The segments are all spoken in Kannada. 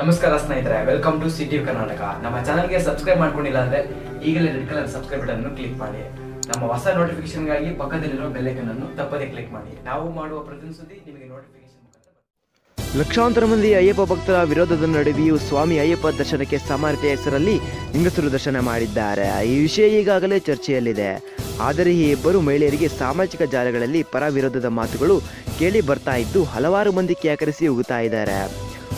ನಮಸ್ಕಾರ ಸ್ನೇಹಿತರೆ ವೆಲ್ಕಮ್ ಟು ಸಿಟಿ ಕರ್ನಾಟಕ ನಮ್ಮ ಚಾನಲ್ಗೆ ಸಬ್ಸ್ಕ್ರೈಬ್ ಮಾಡ್ಕೊಂಡಿಲ್ಲ ಅಂದ್ರೆ ಈಗಲೇ ರೆಡ್ ಕಲರ್ ಸಬ್ಸ್ಕ್ರೈಬ್ ಬಟನ್ ಅನ್ನು ಕ್ಲಿಕ್ ಮಾಡಿ. ನಮ್ಮ ಹೊಸ ನೋಟಿಫಿಕೇಶನ್ಗಾಗಿ ಪಕ್ಕದಲ್ಲಿರೋ ಬೆಲ್ಲೈಕನ್ ಅನ್ನು ತಪ್ಪದೇ ಕ್ಲಿಕ್ ಮಾಡಿ. ನಾವು ಮಾಡುವ ಪ್ರತಿ ಸುದ್ದಿ ನಿಮಗೆ ನೋಟಿಫಿಕೇಶನ್. ಲಕ್ಷಾಂತರ ಮಂದಿ ಅಯ್ಯಪ್ಪ ಭಕ್ತರ ವಿರೋಧದ ನಡುವೆಯೂ ಸ್ವಾಮಿ ಅಯ್ಯಪ್ಪ ದರ್ಶನಕ್ಕೆ ಸಮಾನತೆ ಹೆಸರಲ್ಲಿ ಹೆಂಗಸರು ದರ್ಶನ ಮಾಡಿದ್ದಾರೆ. ಈ ವಿಷಯ ಈಗಾಗಲೇ ಚರ್ಚೆಯಲ್ಲಿದೆ. ಆದರೆ ಈ ಇಬ್ಬರು ಮಹಿಳೆಯರಿಗೆ ಸಾಮಾಜಿಕ ಜಾಲಗಳಲ್ಲಿ ಪರ ವಿರೋಧದ ಮಾತುಗಳು ಕೇಳಿ ಬರ್ತಾ ಇದ್ದು ಹಲವಾರು ಮಂದಿ ಕ್ಯಾಕರಿಸಿ ಉಗುತ್ತಾ ಇದ್ದಾರೆ.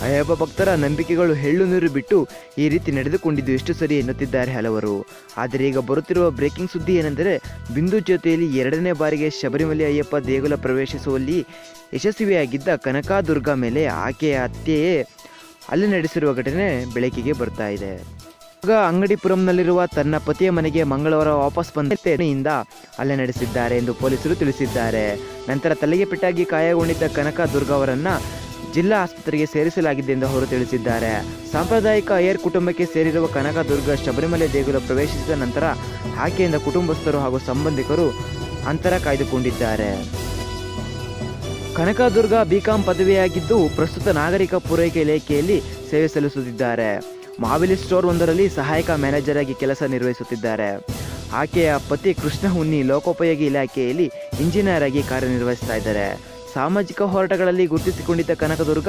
ಅಯ್ಯಪ್ಪ ಭಕ್ತರ ನಂಬಿಕೆಗಳು ಹೆಳ್ಳು ನೀರು ಬಿಟ್ಟು ಈ ರೀತಿ ನಡೆದುಕೊಂಡಿದ್ದು ಎಷ್ಟು ಸರಿ ಎನ್ನುತ್ತಿದ್ದಾರೆ ಹಲವರು. ಆದರೆ ಈಗ ಬರುತ್ತಿರುವ ಬ್ರೇಕಿಂಗ್ ಸುದ್ದಿ ಏನೆಂದರೆ, ಬಿಂದು ಜೊತೆಯಲ್ಲಿ ಎರಡನೇ ಬಾರಿಗೆ ಶಬರಿಮಲೆ ಅಯ್ಯಪ್ಪ ದೇಗುಲ ಪ್ರವೇಶಿಸುವಲ್ಲಿ ಯಶಸ್ವಿಯಾಗಿದ್ದ ಕನಕಾದುರ್ಗ ಮೇಲೆ ಆಕೆಯ ಅತ್ತೆಯೇ ಅಲ್ಲಿ ನಡೆಸಿರುವ ಘಟನೆ ಬೆಳಕಿಗೆ ಬರ್ತಾ ಇದೆ. ಆಗ ಅಂಗಡಿಪುರಂನಲ್ಲಿರುವ ತನ್ನ ಪತಿಯ ಮನೆಗೆ ಮಂಗಳವಾರ ವಾಪಸ್ ಬಂದ ಹಲ್ಲೆ ನಡೆಸಿದ್ದಾರೆ ಎಂದು ಪೊಲೀಸರು ತಿಳಿಸಿದ್ದಾರೆ. ನಂತರ ತಲೆಗೆ ಪೆಟ್ಟಾಗಿ ಕಾಯಗೊಂಡಿದ್ದ ಕನಕ ದುರ್ಗ ಅವರನ್ನ ಜಿಲ್ಲಾ ಆಸ್ಪತ್ರೆಗೆ ಸೇರಿಸಲಾಗಿದೆ ಎಂದು ಅವರು ತಿಳಿಸಿದ್ದಾರೆ. ಸಾಂಪ್ರದಾಯಿಕ ಅಯ್ಯರ್ ಕುಟುಂಬಕ್ಕೆ ಸೇರಿರುವ ಕನಕದುರ್ಗ ಶಬರಿಮಲೆ ದೇಗುಲ ಪ್ರವೇಶಿಸಿದ ನಂತರ ಆಕೆಯಿಂದ ಕುಟುಂಬಸ್ಥರು ಹಾಗೂ ಸಂಬಂಧಿಕರು ಅಂತರ ಕಾಯ್ದುಕೊಂಡಿದ್ದಾರೆ. ಕನಕದುರ್ಗ ಬಿಕಾಂ ಪದವಿಯಾಗಿದ್ದು ಪ್ರಸ್ತುತ ನಾಗರಿಕ ಪೂರೈಕೆ ಇಲಾಖೆಯಲ್ಲಿ ಸೇವೆ ಸಲ್ಲಿಸುತ್ತಿದ್ದಾರೆ. ಮಾವಿಲಿ ಸ್ಟೋರ್ ಒಂದರಲ್ಲಿ ಸಹಾಯಕ ಮ್ಯಾನೇಜರ್ ಆಗಿ ಕೆಲಸ ನಿರ್ವಹಿಸುತ್ತಿದ್ದಾರೆ. ಆಕೆಯ ಪತಿ ಕೃಷ್ಣ ಹುನ್ನಿ ಲೋಕೋಪಯೋಗಿ ಇಲಾಖೆಯಲ್ಲಿ ಇಂಜಿನಿಯರ್ ಆಗಿ ಕಾರ್ಯನಿರ್ವಹಿಸ್ತಾ ಇದ್ದಾರೆ. ಸಾಮಾಜಿಕ ಹೋರಾಟಗಳಲ್ಲಿ ಗುರುತಿಸಿಕೊಂಡಿದ್ದ ಕನಕದುರ್ಗ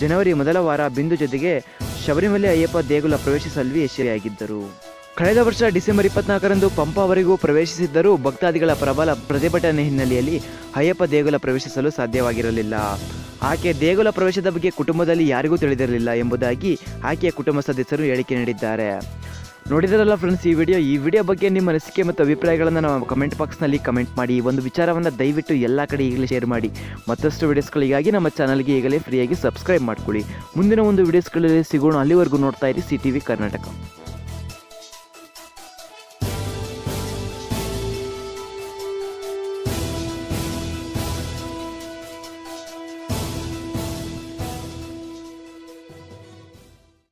ಜನವರಿ ಮೊದಲ ವಾರ ಬಿಂದು ಜೊತೆಗೆ ಶಬರಿಮಲೆ ಅಯ್ಯಪ್ಪ ದೇಗುಲ ಪ್ರವೇಶಿಸಲು ಯಶಸ್ವಿಯಾಗಿದ್ದರು. ಕಳೆದ ವರ್ಷ ಡಿಸೆಂಬರ್ ಇಪ್ಪತ್ನಾಲ್ಕರಂದು ಪಂಪಾವರೆಗೂ ಪ್ರವೇಶಿಸಿದ್ದರೂ ಭಕ್ತಾದಿಗಳ ಪ್ರಬಲ ಪ್ರತಿಭಟನೆ ಹಿನ್ನೆಲೆಯಲ್ಲಿ ಅಯ್ಯಪ್ಪ ದೇಗುಲ ಪ್ರವೇಶಿಸಲು ಸಾಧ್ಯವಾಗಿರಲಿಲ್ಲ. ಆಕೆ ದೇಗುಲ ಪ್ರವೇಶದ ಬಗ್ಗೆ ಕುಟುಂಬದಲ್ಲಿ ಯಾರಿಗೂ ತಿಳಿದಿರಲಿಲ್ಲ ಎಂಬುದಾಗಿ ಆಕೆಯ ಕುಟುಂಬ ಸದಸ್ಯರು ಹೇಳಿಕೆ ನೀಡಿದ್ದಾರೆ. ನೋಡಿದ್ರಲ್ಲ ಫ್ರೆಂಡ್ಸ್ ಈ ವಿಡಿಯೋ ಈ ವಿಡಿಯೋ ಬಗ್ಗೆ ನಿಮ್ಮ ಅನಿಸಿಕೆ ಮತ್ತು ಅಭಿಪ್ರಾಯಗಳನ್ನು ನಾವು ಕಮೆಂಟ್ ಬಾಕ್ಸ್ನಲ್ಲಿ ಕಮೆಂಟ್ ಮಾಡಿ, ಈ ಒಂದು ವಿಚಾರವನ್ನು ದಯವಿಟ್ಟು ಎಲ್ಲ ಕಡೆ ಈಗಲೇ ಶೇರ್ ಮಾಡಿ. ಮತ್ತಷ್ಟು ವಿಡಿಯೋಸ್ಗಳಿಗಾಗಿ ನಮ್ಮ ಚಾನಲ್ಗೆ ಈಗಲೇ ಫ್ರೀಯಾಗಿ ಸಬ್ಸ್ಕ್ರೈಬ್ ಮಾಡ್ಕೊಳ್ಳಿ. ಮುಂದಿನ ಒಂದು ವಿಡಿಯೋಸ್ಗಳಲ್ಲಿ ಸಿಗೋಣ, ಅಲ್ಲಿವರೆಗೂ ನೋಡ್ತಾ ಇರಿ ಸಿ ಟಿ ಕರ್ನಾಟಕ.